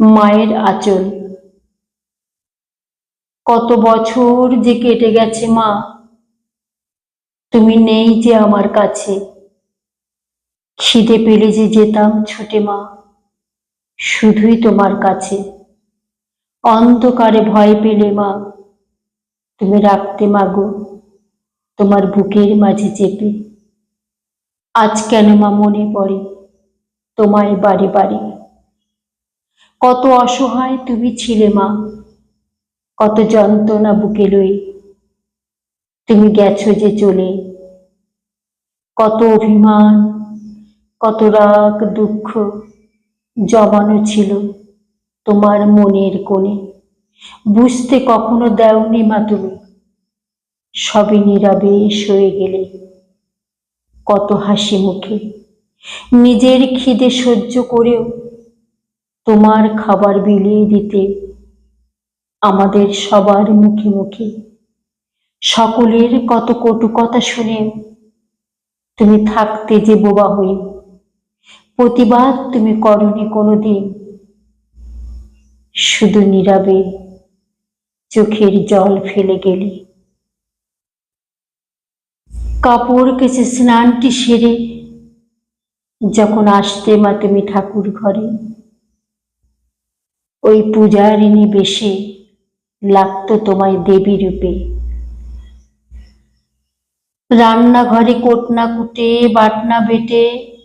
মায়ের আঁচল। কত বছর যে কেটে গেছে মা। তুমি নেই যে আমার কাছে। খিদে পেলে যে যেতাম ছোটে মা। শুধুই তোমার কাছে। অন্ধকারে ভয় পেলে মা। তুমি রাখতে মাগো। তোমার বুকের মাঝে চেপে। আজ কেন মা মনে পড়ে? তোমায় বাড়ি বাড়ি কত অসহায় তুমি ছিলে মা। কত যন্ত্রণা বুকে লই তুমি গেছো যে চলে। কত অভিমান, কত রাগ, দুঃখ জমানো ছিল তোমার মনের কোণে। বুঝতে কখনো দেওনি মা তুমি সবই নীরবে সয়ে গেলে। কত হাসি মুখে, নিজের খিদে সহ্য করেও তোমার খাবার বিলিয়ে দিতে আমাদের সবার মুখে মুখে। সকলের কত কটু কথা শুনে তুমি থাকতে যে বোবা হয়ে। প্রতিবাদ তুমি করনি কোনোদিন। শুধু নীরবে চোখের জল ফেলে গেলে। কাপড় কেচে স্নানটি সেরে যখন আসতে মা তুমি ঠাকুর ঘরে ওই পূজারিণী বেশে লাগতো তোমায় দেবী রূপে। রান্নাঘরে কোটনা কুটে, বাটনা বেটে,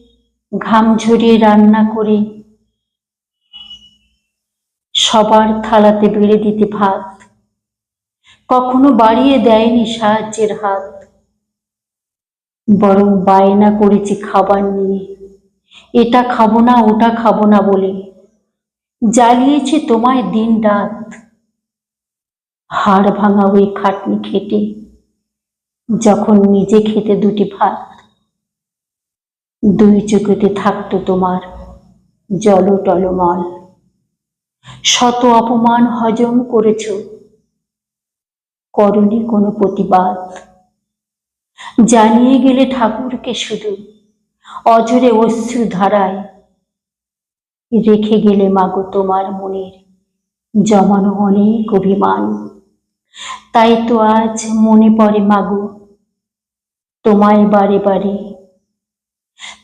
ঘাম ঝরিয়ে রান্না করে। সবার থালাতে বেড়ে দিতে ভাত। কখনো বাড়িয়ে দেয়নি সাহায্যের হাত। বরং বায়না করেছি খাবার নিয়ে। এটা খাব না, ওটা খাব না বলে জ্বালিয়েছে তোমায় দিন রাত। হাড় ভাঙা ওই খাটনি খেটে, যখন নিজে খেতে দুটি ভাত, দুই চোখেতে থাকতো তোমার জল টলমল। শত অপমান হজম করেছ, করনি কোনো প্রতিবাদ। জানিয়ে গেলে ঠাকুরকে শুধু অজরে অশ্রু ধারায় রেখে গেলে মাগো তোমার মনের জমানো অনেক অভিমান। তাই তো আজ মনে পড়ে মাগো, তোমায় বারে বারে।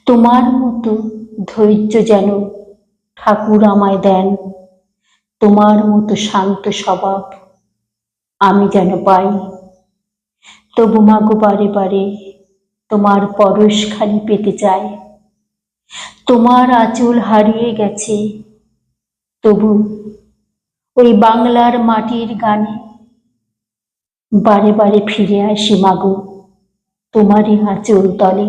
তোমার মতো ধৈর্য যেন ঠাকুর আমায় দেন, তোমার মতো শান্ত স্বভাব আমি যেন পাই। তবু মাগো বারে বারে তোমার পরশ খালি পেতে চাই তোমার আঁচল হারিয়ে গেছে। তবু ওই বাংলার মাটির গানে বারে বারে ফিরে আসি মাগো, তোমারই আঁচল তলে।